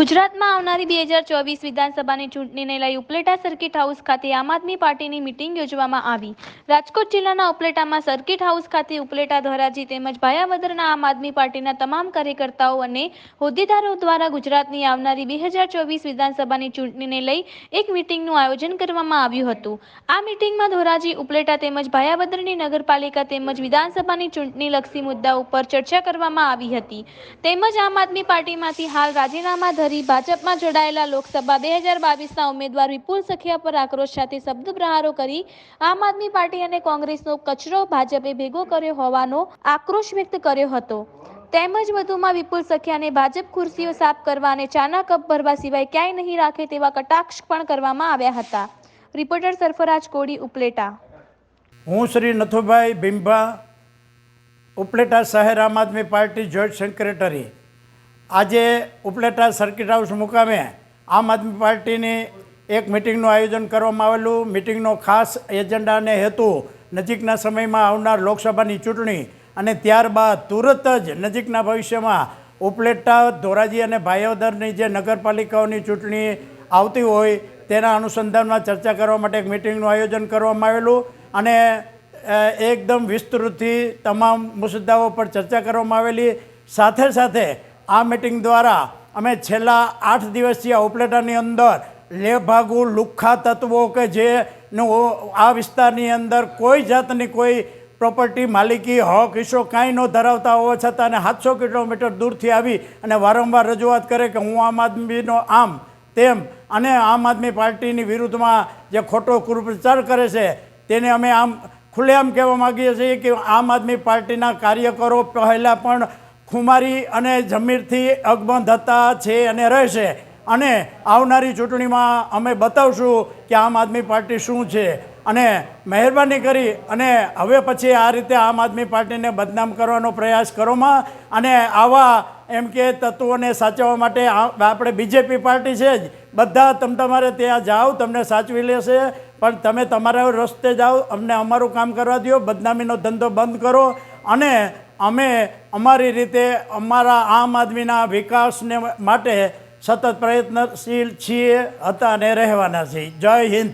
ગુજરાતમાં આવનારી બે હજાર ચોવીસ વિધાનસભાની ચૂંટણીને લઈ ઉપલેટા સર્કિટ હાઉસ ખાતે આમ આદમી પાર્ટીની મિટિંગ યોજવામાં આવી. રાજકોટ જિલ્લાના ઉપલેટામાં સર્કિટ હાઉસ ખાતે ઉપલેટા ધોરાજી તેમજ ભાયાવદરના આમ આદમી પાર્ટીના તમામ કાર્યકર્તાઓ અને હોદ્દેદારો દ્વારા ગુજરાતની આવનારી બે હજાર ચોવીસ વિધાનસભાની ચૂંટણીને લઈ એક મિટિંગનું આયોજન કરવામાં આવ્યું હતું. આ મિટિંગમાં ધોરાજી, ઉપલેટા તેમજ ભાયાવદરની નગરપાલિકા તેમજ વિધાનસભાની ચૂંટણી લક્ષી મુદ્દા ઉપર ચર્ચા કરવામાં આવી હતી. તેમજ આમ આદમી પાર્ટીમાંથી હાલ રાજીનામા ધરી ભાજપમાં જોડાયેલા લોકસભા બે હજાર બાવીસના ઉમેદવાર વિપુલ સખિયા પર આક્રોશ સાથે શબ્દ પ્રહારો કરી આમ આદમી પાર્ટી અને કોંગ્રેસનો કચરો ભાજપે ભેગો કર્યો હોવાનો આક્રોશ વ્યક્ત કર્યો હતો. તેમજ વધુમાં વિપુલ સખિયાને ભાજપ ખુરશીઓ સાફ કરવા અને ચાના કપ ભરવા સિવાય ક્યાંય નહીં રાખે તેવા કટાક્ષ પણ કરવામાં આવ્યા હતા. રિપોર્ટર સરફરાજ કોડી ઉપલેટા. હું શ્રી નથુભાઈ ભીમભા ઉપલેટા શહેર આમ આદમી પાર્ટી જોઈન્ટ સેક્રેટરી આજે ઉપલેટા સર્કિટ હાઉસ મુકામે આમ આદમી પાર્ટીની એક મિટિંગનું આયોજન કરવામાં આવેલું. મિટિંગનો ખાસ એજન્ડા અને હેતુ નજીકના સમયમાં આવનાર લોકસભાની ચૂંટણી અને ત્યારબાદ તુરત જ નજીકના ભવિષ્યમાં ઉપલેટા, ધોરાજી અને ભાયોદરની જે નગરપાલિકાઓની ચૂંટણી આવતી હોય તેના અનુસંધાનમાં ચર્ચા કરવા માટે એક મિટિંગનું આયોજન કરવામાં આવેલું અને એકદમ વિસ્તૃતથી તમામ મુસદ્દાઓ પર ચર્ચા કરવામાં આવેલી. સાથે સાથે આ મિટિંગ દ્વારા અમે છેલ્લા આઠ દિવસથી આ ઉપલેટાની અંદર લેભાગુ લુખ્ખા તત્વો કે જેનું આ વિસ્તારની અંદર કોઈ જાતની કોઈ પ્રોપર્ટી માલિકી, હક હિસ્સો કાંઈ ન ધરાવતા હોવા છતાં અને સાતસો કિલોમીટર દૂરથી આવી અને વારંવાર રજૂઆત કરે કે હું આમ આદમીનો આમ, તેમ અને આમ આદમી પાર્ટીની વિરુદ્ધમાં જે ખોટો કુપ્રચાર કરે છે, તેને અમે આમ ખુલ્લેઆમ કહેવા માગીએ છીએ કે આમ આદમી પાર્ટીના કાર્યકરો પહેલાં પણ ખુમારી અને જમીરથી અકબંધ હતા, છે અને રહેશે. અને આવનારી ચૂંટણીમાં અમે બતાવશું કે આમ આદમી પાર્ટી શું છે. અને મહેરબાની કરી અને હવે પછી આ રીતે આમ આદમી પાર્ટીને બદનામ કરવાનો પ્રયાસ કરોમાં. અને આવા એમ કે તત્વોને સાચવવા માટે આપણે બીજેપી પાર્ટી છે જ. બધા તમ તમારે ત્યાં જાઓ, તમને સાચવી લેશે. પણ તમે તમારા રસ્તે જાઓ, અમને અમારું કામ કરવા દો બદનામીનો ધંધો બંધ કરો. અને અમે અમારી રીતે અમારા આમ આદમીના વિકાસને માટે સતત પ્રયત્નશીલ છીએ, હતા અને રહેવાના છીએ. જય હિન્દ.